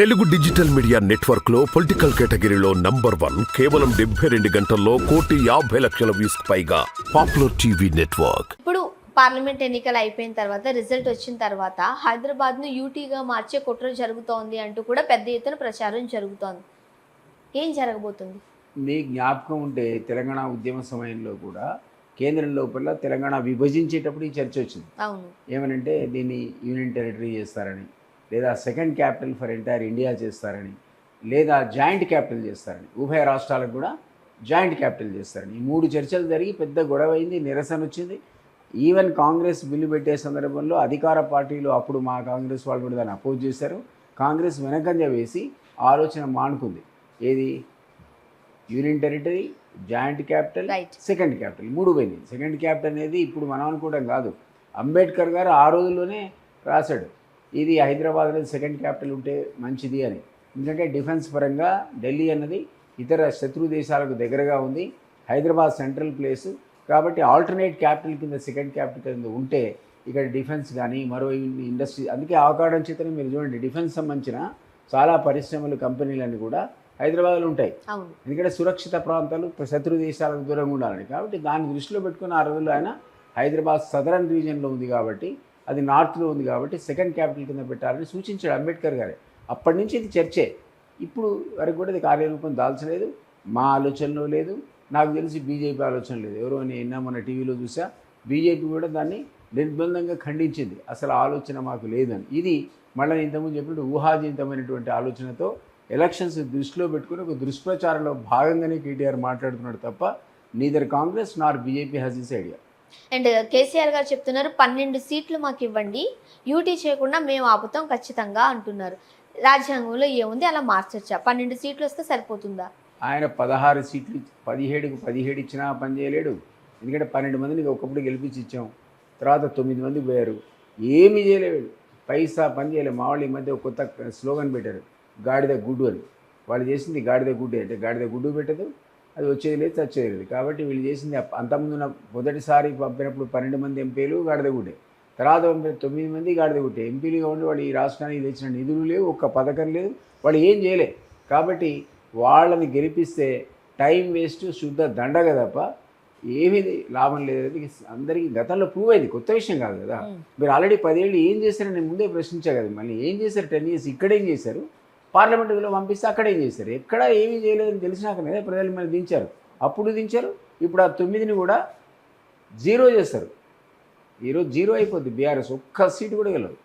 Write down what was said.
Telugu digital media నెట్వర్క్లో political కేటగిరీలో number one కేవలం డెబ్బై రెండు గంటల్లో కోటి యాభై లక్షల వ్యూస్ పైగా పాపులర్ టీవీ నెట్వర్క్. ఇప్పుడు పార్లమెంట్ ఎన్నికలు అయిపోయిన తర్వాత రిజల్ట్ వచ్చిన తర్వాత హైదరాబాద్ను యూటీగా మార్చే కుట్ర జరుగుతోంది అంటూ కూడా పెద్ద ఎత్తున ప్రచారం జరుగుతోంది. ఏం జరగబోతుంది? మీ జ్ఞాపకం ఉంటే తెలంగాణ ఉద్యమ సమయంలో కూడా కేంద్రం లోపల తెలంగాణ విభజించేటప్పుడు ఈ చర్చ వచ్చింది. అవును. ఏమనంటే దీన్ని యూనియన్ టెరిటరీ చేస్తారని. లేదా second capital for entire India చేస్తారని లేదా జాయింట్ క్యాపిటల్ చేస్తారని ఉభయ రాష్ట్రాలకు కూడా జాయింట్ క్యాపిటల్ చేస్తారని. ఈ మూడు చర్చలు జరిగి పెద్ద గొడవ అయింది నిరసన వచ్చింది. ఈవెన్ కాంగ్రెస్ బిల్లు పెట్టే సందర్భంలో అధికార పార్టీలు అప్పుడు మా కాంగ్రెస్ వాళ్ళు కూడా దాన్ని అపోజ్ చేశారు. కాంగ్రెస్ వెనకంజ వేసి ఆలోచన మానుకుంది. ఏది? Union territory joint capital. Second capital. మూడు పోయింది. సెకండ్ క్యాపిటల్ అనేది ఇప్పుడు మనం అనుకోవడం కాదు. అంబేద్కర్ గారు ఆ రోజుల్లోనే రాశాడు. ఇది హైదరాబాద్ అనేది సెకండ్ క్యాపిటల్ ఉంటే మంచిది అని. ఎందుకంటే డిఫెన్స్ పరంగా ఢిల్లీ అన్నది ఇతర శత్రు దేశాలకు దగ్గరగా ఉంది. Hyderabad central place. కాబట్టి ఆల్టర్నేట్ క్యాపిటల్ కింద సెకండ్ క్యాపిటల్ కింద ఉంటే ఇక్కడ డిఫెన్స్ కానీ మరో ఇండస్ట్రీ అందుకే అవకాశం చేతనే మీరు చూడండి డిఫెన్స్ సంబంధించిన చాలా పరిశ్రమలు కంపెనీలన్నీ కూడా హైదరాబాద్లో ఉంటాయి. ఎందుకంటే సురక్షిత ప్రాంతాలు శత్రు దేశాలకు దూరంగా ఉండాలని కాబట్టి దాన్ని దృష్టిలో పెట్టుకుని ఆ రోజుల్లో ఆయన హైదరాబాద్ సదరన్ రీజియన్లో ఉంది కాబట్టి అది నార్త్లో ఉంది కాబట్టి సెకండ్ క్యాపిటల్ కింద పెట్టాలని సూచించాడు అంబేద్కర్ గారే. అప్పటి నుంచి ఇది చర్చే. ఇప్పుడు వరకు కూడా ఇది కార్యరూపం దాల్చలేదు. మా ఆలోచనలో లేదు. నాకు తెలిసి బీజేపీ ఆలోచన లేదు. ఎవరో నేను నిన్న మన టీవీలో చూసా బీజేపీ కూడా దాన్ని నిర్బంధంగా ఖండించింది. అసలు ఆలోచన మాకు లేదని. ఇది మళ్ళీ ఇంతకుముందు చెప్పినట్టు ఊహాజనితమైనటువంటి ఆలోచనతో ఎలక్షన్స్ దృష్టిలో పెట్టుకుని ఒక దుష్ప్రచారంలో భాగంగానే కేటీఆర్ మాట్లాడుతున్నాడు తప్ప neither Congress nor BJP has this idea. And KCR గారు చెప్తున్నారు పన్నెండు సీట్లు మాకు ఇవ్వండి. యూటీ చేయకుండా మేము ఆపుతాం ఖచ్చితంగా అంటున్నారు. రాజ్యాంగంలో ఏముంది? అలా మార్చొచ్చా? పన్నెండు సీట్లు వస్తే సరిపోతుందా? ఆయన పదహారు సీట్లు పదిహేడుకు పదిహేడు ఇచ్చినా పని చేయలేడు. ఎందుకంటే పన్నెండు మందిని ఒకప్పుడు గెలిపించి ఇచ్చాం తర్వాత తొమ్మిది మంది పోయారు. ఏమీ చేయలేడు. పైసా పని చేయలేదు మా వాళ్ళు ఈ మధ్య ఒక కొత్త స్లోగన్ పెట్టారు. గాడిద గుడ్డు అని. వాళ్ళు చేసింది గాడిద గుడ్డు. అంటే గాడిద గుడ్డు పెట్టదు. అది వచ్చేది లేదు చచ్చేది లేదు. కాబట్టి వీళ్ళు చేసింది అంతకుముందు మొదటిసారి పంపినప్పుడు పన్నెండు మంది ఎంపీలు గాడిద గుడ్డే తర్వాత పంపిన తొమ్మిది మంది గాడిద గుట్టే ఎంపీలుగా ఉండి వాళ్ళు ఈ రాష్ట్రానికి తెచ్చిన నిధులు లేవు ఒక్క పథకం లేదు వాళ్ళు ఏం చేయలే. కాబట్టి వాళ్ళని గెలిపిస్తే టైం వేస్ట్ శుద్ధ దండగ తప్ప ఏమీ లాభం లేదు. అది అందరికీ గతంలో ప్రూవ్ అయింది. కొత్త విషయం కాదు కదా. మీరు ఆల్రెడీ పదేళ్ళు ఏం చేశారని నేను ముందే ప్రశ్నించా కదా. మళ్ళీ ఏం చేశారు? టెన్ ఇయర్స్ ఇక్కడేం చేశారు? పార్లమెంటులో పంపిస్తే అక్కడ ఏం చేశారు. ఎక్కడ ఏమీ చేయలేదని తెలిసినాకనే ప్రజలు మీద దించారు. అప్పుడు దించారు ఇప్పుడు ఆ తొమ్మిదిని కూడా జీరో చేస్తారు. ఈరోజు జీరో అయిపోద్ది బీఆర్ఎస్. ఒక్క సీటు కూడా గెలవదు.